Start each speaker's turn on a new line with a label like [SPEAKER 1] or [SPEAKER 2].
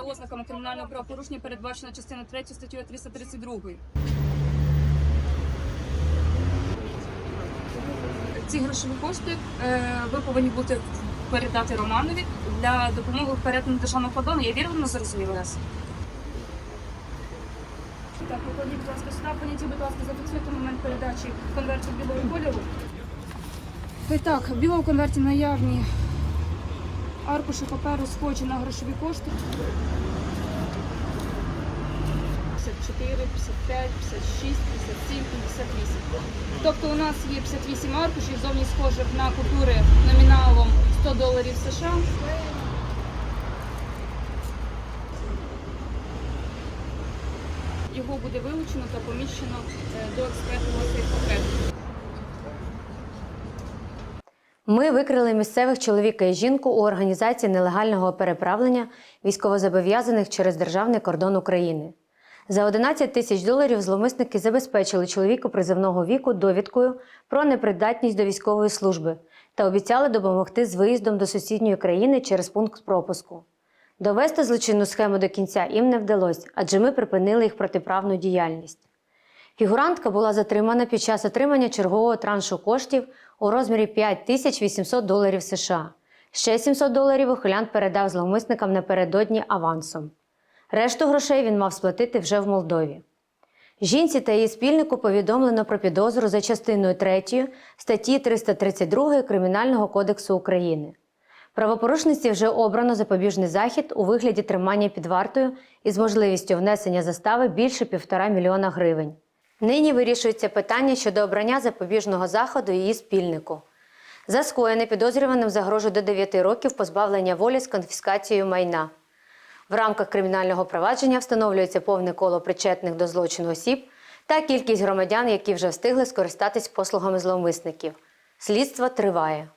[SPEAKER 1] ознаками кримінального правопорушення передбачена частина 3 статтею 332. Ці грошові кошти е, ви повинні бути передати Романові для допомоги в перетині державного кордону. Я вірно зрозуміла вас? Так, покладіть, будь ласка, сюди, понятіть, будь ласка, зафіксуйте момент передачі конверту білого кольору. Так, в білому конверті наявні аркуші паперу схожі на грошові кошти. 54, 55, 56, 57, 58. Тобто у нас є 58 аркушів, зовні схожих на купюри номіналом 100 доларів США. Його буде вилучено та поміщено е, до експертного пакету.
[SPEAKER 2] Ми викрили місцевих чоловіка і жінку у організації нелегального переправлення військовозобов'язаних через державний кордон України. За 11 тисяч доларів зловмисники забезпечили чоловіку призовного віку довідкою про непридатність до військової служби та обіцяли допомогти з виїздом до сусідньої країни через пункт пропуску. Довести злочинну схему до кінця їм не вдалося, адже ми припинили їх протиправну діяльність. Фігурантка була затримана під час отримання чергового траншу коштів у розмірі 5800 доларів США. Ще 700 доларів ухилянт передав зловмисникам напередодні авансом. Решту грошей він мав сплатити вже в Молдові. Жінці та її спільнику повідомлено про підозру за частиною 3 статті 332 Кримінального кодексу України. Правопорушниці вже обрано запобіжний захід у вигляді тримання під вартою із можливістю внесення застави більше півтора мільйона гривень. Нині вирішується питання щодо обрання запобіжного заходу її спільнику. За скоєне підозрюваним загрожує до 9 років позбавлення волі з конфіскацією майна. В рамках кримінального провадження встановлюється повне коло причетних до злочину осіб та кількість громадян, які вже встигли скористатись послугами зловмисників. Слідство триває.